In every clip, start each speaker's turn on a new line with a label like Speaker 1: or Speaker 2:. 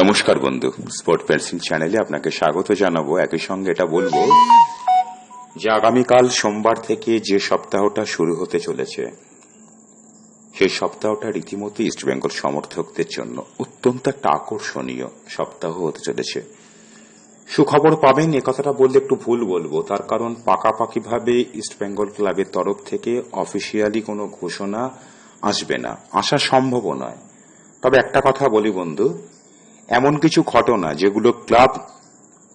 Speaker 1: নমস্কার বন্ধু। স্পোর্ট পেন্সিং চ্যানেলে আপনাকে স্বাগত জানাব। একই সঙ্গে এটা বলব যে আগামীকাল সোমবার থেকে যে সপ্তাহটা শুরু হতে চলেছে, সেই সপ্তাহটা রীতিমতো ইস্টবেঙ্গল সমর্থকদের জন্য অত্যন্ত একটা আকর্ষণীয় সপ্তাহ হতে চলেছে। সুখবর পাবেন, এ কথাটা বললে একটু ভুল বলব। তার কারণ পাকাপাকিভাবে ইস্টবেঙ্গল ক্লাবের তরফ থেকে অফিসিয়ালি কোনো ঘোষণা আসবে না। আসা সম্ভব নয়। তবে একটা কথা বলি বন্ধু এমন কিছু ঘটনা যেগুলো ক্লাব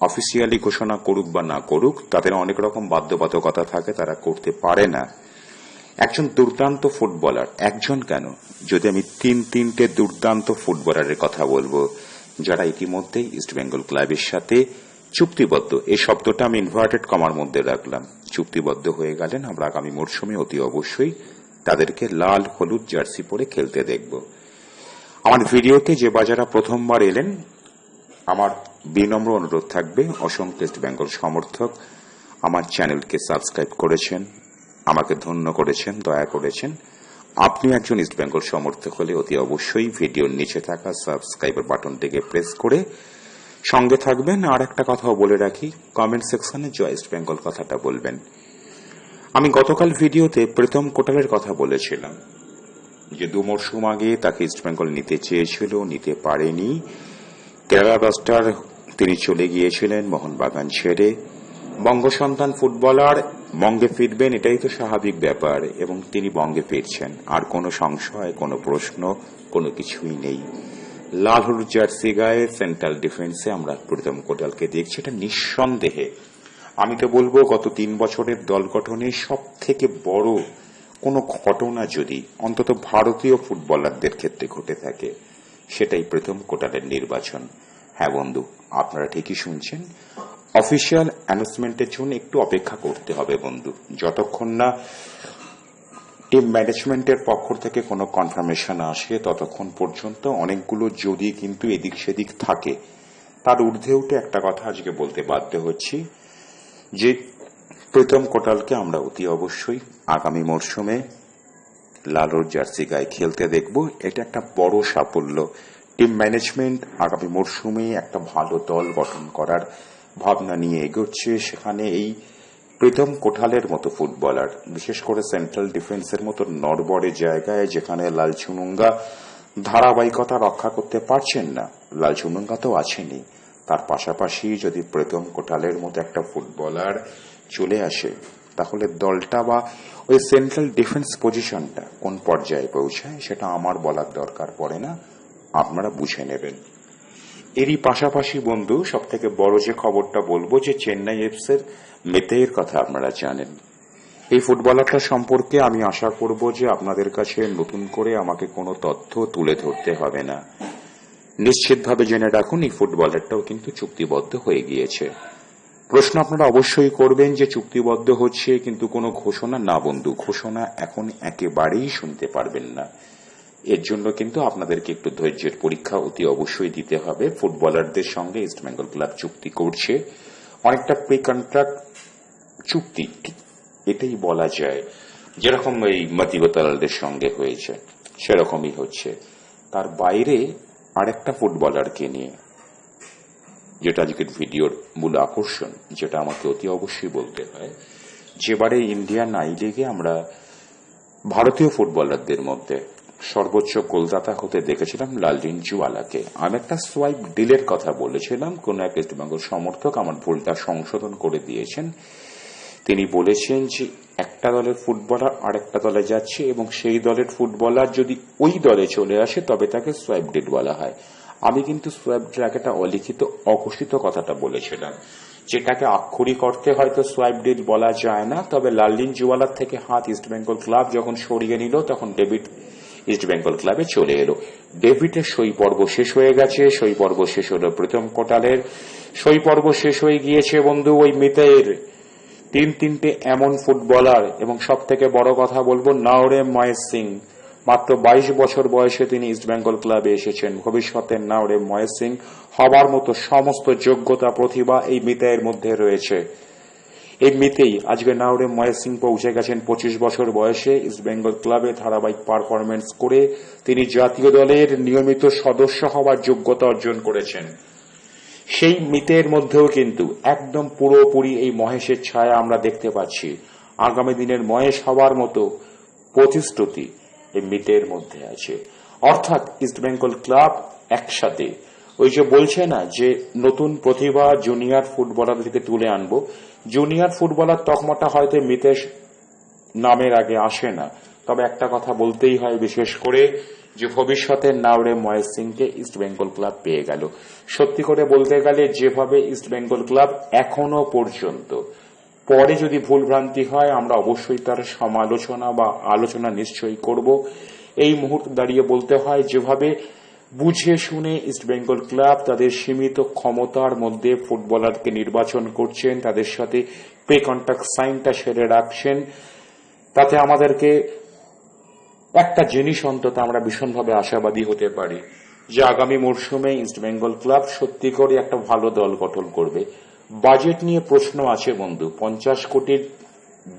Speaker 1: অফিসিয়ালি ঘোষণা করুক বা না করুক তাদের অনেক রকম বাধ্যবাধকতা থাকে, তারা করতে পারে না। একজন দুর্দান্ত ফুটবলার, একজন কেন? যদি আমি তিন তিনটে দুর্দান্ত ফুটবলারের কথা বলব, যারা ইতিমধ্যেই ইস্টবেঙ্গল ক্লাবের সাথে চুক্তিবদ্ধ এই শব্দটা আমি ইনভার্টেড কমার মধ্যে রাখলাম। চুক্তিবদ্ধ হয়ে গেলেন, আমরা আগামী মরশুমে অতি অবশ্যই তাদেরকে লাল হলুদ জার্সি পরে খেলতে দেখব। আমার ভিডিওতে যে বাজারা প্রথমবার এলেন, আমার বিনম্র অনুরোধ থাকবে, অসংখ্য ইস্ট বেঙ্গল সমর্থক আমার চ্যানেলকে সাবস্ক্রাইব করেছেন, আমাকে ধন্য করেছেন, দয়া করেছেন। আপনি একজন ইস্ট বেঙ্গল সমর্থক হলে অতি অবশ্যই ভিডিওর নিচে থাকা সাবস্ক্রাইবার বাটনটিকে প্রেস করে সঙ্গে থাকবেন। আর একটা কথাও বলে রাখি কমেন্ট সেকশনে জয় ইস্ট বেঙ্গল কথাটা বলবেন। আমি গতকাল ভিডিওতে প্রথম কোটালের কথা বলেছিলাম। যে দু মরশুম আগে তাকে ইস্টবেঙ্গল নিতে চেয়েছিল, নিতে পারেনি। কেরালা ব্লাস্টার তিনি চলে গিয়েছিলেন মোহনবাগান ছেড়ে। বঙ্গসন্তান ফুটবলার বঙ্গে ফিরবেন, এটাই তো স্বাভাবিক ব্যাপার, এবং তিনি বঙ্গে ফিরছেন। আর কোনো সংশয়, কোনো প্রশ্ন, কোনো কিছুই নেই। লাল হলুদ জার্সি গায়ে সেন্ট্রাল ডিফেন্সে আমরা প্রীতম কোটালকে দেখছি, এটা নিঃসন্দেহে। আমি তো বলব, গত তিন বছরের দল গঠনে সব থেকে বড় কোনো ঘটনা যদি অন্তত ভারতীয় ফুটবলারদের ক্ষেত্রে ঘটে থাকে, সেটাই প্রথম কোটালের নির্বাচন। হ্যাঁ বন্ধু, আপনারা ঠিকই শুনছেন। অফিসিয়াল অ্যানাউন্সমেন্টের জন্য একটু অপেক্ষা করতে হবে বন্ধু। যতক্ষণ না টিম ম্যানেজমেন্টের পক্ষ থেকে কোনো কনফার্মেশন আসে, ততক্ষণ পর্যন্ত অনেকগুলো যদি কিন্তু এদিক সেদিক থাকে। তার ঊর্ধ্বে উঠে একটা কথা আজকে বলতে বাধ্য হচ্ছি যে প্রথম কোটালকে আমরা অতি অবশ্যই আগামী মরশুমে লালোর জার্সি গায়ে খেলতে দেখব। এটা একটা বড় সাফল্য। টিম ম্যানেজমেন্ট আগামী মরশুমে একটা ভালো দল গঠন করার ভাবনা নিয়ে এগোচ্ছে। সেখানে এই প্রথম কোঠালের মতো ফুটবলার, বিশেষ করে সেন্ট্রাল ডিফেন্সের মতো নড়বড়ে জায়গায় যেখানে লাল চুনুঙ্গা ধারাবাহিকতা রক্ষা করতে পারছেন না। লাল চুনুঙ্গা তো আছেনই। তার পাশাপাশি যদি প্রথম কোঠালের মতো একটা ফুটবলার চলে আসে, তাহলে দলটা বা ওই সেন্ট্রাল ডিফেন্স পজিশনটা কোন পর্যায়ে পৌঁছায়, সেটা আমার বলার দরকার পড়ে না, আপনারা বুঝে নেবেন। এরই পাশাপাশি বন্ধু সব থেকে বড় যে খবরটা বলব যে চেন্নাই এফসের মেতের কথা আপনারা জানেন। এই ফুটবলারটা সম্পর্কে আমি আশা করব যে আপনাদের কাছে নতুন করে আমাকে কোনো তথ্য তুলে ধরতে হবে না। নিশ্চিতভাবে জেনে রাখুন, এই ফুটবলারটাও কিন্তু চুক্তিবদ্ধ হয়ে গিয়েছে। প্রশ্ন আপনারা অবশ্যই করবেন যে চুক্তিবদ্ধ হচ্ছে, কিন্তু কোনো ঘোষণা না, বন্ধু। ঘোষণা এখন একেবারেই শুনতে পারবেন না। এর জন্য কিন্তু আপনাদেরকে একটু ধৈর্যের পরীক্ষা অতি অবশ্যই দিতে হবে। ফুটবলারদের সঙ্গে ইস্ট বেঙ্গল ক্লাব চুক্তি করছে। অনেকটা প্রি কন্ট্রাক্ট চুক্তি এটাই বলা যায়। যেরকম এই মতিবতালদের সঙ্গে হয়েছে, সেরকমই হচ্ছে। তার বাইরে আরেকটা ফুটবলারকে নিয়ে যেটা আজকের ভিডিওর মূল আকর্ষণ, যেটা আমাকে অতি অবশ্যই বলতে হয়, যেবারে ইন্ডিয়ান আই লিগে আমরা ভারতীয় ফুটবলারদের মধ্যে সর্বোচ্চ গোলদাতা হতে দেখেছিলাম লালদিন জুয়ালাকে আমি একটা সোয়াইপ ডিলের কথা বলেছিলাম, কোন এক ইস্টবেঙ্গল সমর্থক আমার ভুলটা সংশোধন করে দিয়েছেন। তিনি বলেছেন যে একটা দলের ফুটবলার আরেকটা দলে যাচ্ছে এবং সেই দলের ফুটবলার যদি ওই দলে চলে আসে, তবে তাকে সোয়াইপ ডিল বলা হয়। আমি কিন্তু সোয়াইপ ডিল একটা অলিখিত অঘোষিত কথাটা বলেছিলাম। যেটাকে আক্ষরিক অর্থে হয়তো সোয়াইপ ডিল বলা যায় না, তবে লালদিন জুয়ালার থেকে হাত ইস্টবেঙ্গল ক্লাব যখন সরিয়ে নিল, তখন ডেভিড ইস্ট বেঙ্গল ক্লাবে চলে এলো। ডেভিডের সই পর্ব শেষ হয়ে গেছে, সই পর্ব শেষ হলো প্রথম কোটালের। সই পর্ব শেষ হয়ে গিয়েছে, বন্ধু, ওই মিতের। তিন তিনটে এমন ফুটবলার, এবং সব থেকে বড় কথা বলব, নাওরে ময়েস। সিং মাত্র বাইশ বছর বয়সে তিনি ইস্ট বেঙ্গল ক্লাবে এসেছেন। ভবিষ্যতের নাওরে ময়েস সিং হবার মতো সমস্ত যোগ্যতা, প্রতিভা এই মিতাইয়ের মধ্যে রয়েছে। এমনিতেই আজকে নাওরে মহেশ সিং পৌঁছে গেছেন পঁচিশ বছর বয়সে। ইস্ট বেঙ্গল ক্লাবে ধারাবাহিক পারফরমেন্স করে তিনি জাতীয় দলের নিয়মিত সদস্য হওয়ার যোগ্যতা অর্জন করেছেন। সেই মিতের মধ্যেও কিন্তু একদম পুরোপুরি এই মহেশের ছায়া আমরা দেখতে পাচ্ছি। আগামী দিনের মহেশ হওয়ার মতো প্রতিশ্রুতি এই মিতের মধ্যে আছে। অর্থাৎ ইস্টবেঙ্গল ক্লাব একসাথে। ওই যে বলছে না যে, নতুন প্রতিভা জুনিয়র ফুটবলারদেরকে তুলে আনব। জুনিয়র ফুটবলার তকমাটা হয়তো মিতেশ নামের আগে আসে না। তবে একটা কথা বলতেই হয় বিশেষ করে যে, ভবিষ্যতের নাওরে মহেশ সিংকে ইস্ট বেঙ্গল ক্লাব পেয়ে গেল। সত্যি করে বলতে গেলে যেভাবে ইস্ট বেঙ্গল ক্লাব এখনও পর্যন্ত পরে যদি ভুলভ্রান্তি হয়, আমরা অবশ্যই তার সমালোচনা বা আলোচনা নিশ্চয়ই করব। এই মুহূর্তে দাঁড়িয়ে বলতে হয়, যেভাবে বুঝে শুনে ইস্ট বেঙ্গল ক্লাব তাদের সীমিত ক্ষমতার মধ্যে ফুটবলারকে নির্বাচন করছেন, তাদের সাথে পে কন্ট্যাক্ট সাইনটা সেরে রাখছেন। তাতে আমাদেরকে একটা জিনিস অন্তত আমরা ভীষণভাবে আশাবাদী হতে পারি, যে আগামী মরশুমে ইস্ট বেঙ্গল ক্লাব সত্যি করে একটা ভালো দল গঠন করবে। বাজেট নিয়ে প্রশ্ন আছে বন্ধু। পঞ্চাশ কোটির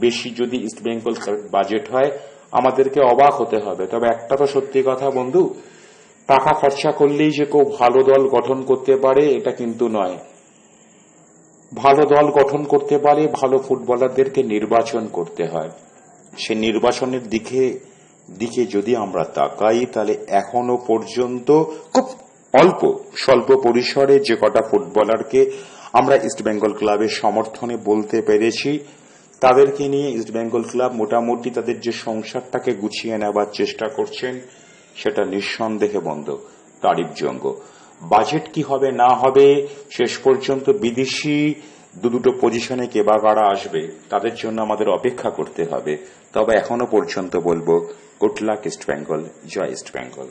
Speaker 1: বেশি যদি ইস্ট বেঙ্গল বাজেট হয়, আমাদেরকে অবাক হতে হবে। তবে একটা তো সত্যি কথা বন্ধু, টাকা খরচা করলেই যে কেউ ভালো দল গঠন করতে পারে, এটা কিন্তু নয়। ভালো দল গঠন করতে পারে, ভালো ফুটবলারদেরকে নির্বাচন করতে হয়। সে নির্বাচনের দিকে দিকে যদি আমরা তাকাই, তাহলে এখনও পর্যন্ত খুব অল্প, স্বল্প পরিসরে যে কটা ফুটবলারকে আমরা ইস্ট বেঙ্গল ক্লাবের সমর্থনে বলতে পেরেছি, তাদেরকে নিয়ে ইস্ট বেঙ্গল ক্লাব মোটামুটি তাদের যে সংসারটাকে গুছিয়ে নেবার চেষ্টা করছেন, সেটা নিঃসন্দেহে বন্ধ। তারিফযোগ্য বাজেট কি হবে, না হবে, শেষ পর্যন্ত বিদেশি দু দুটো পজিশনে কে বা কারা আসবে, তাদের জন্য আমাদের অপেক্ষা করতে হবে। তবে এখনও পর্যন্ত বলব গুড লাক ইস্ট বেঙ্গল জয় ইস্ট বেঙ্গল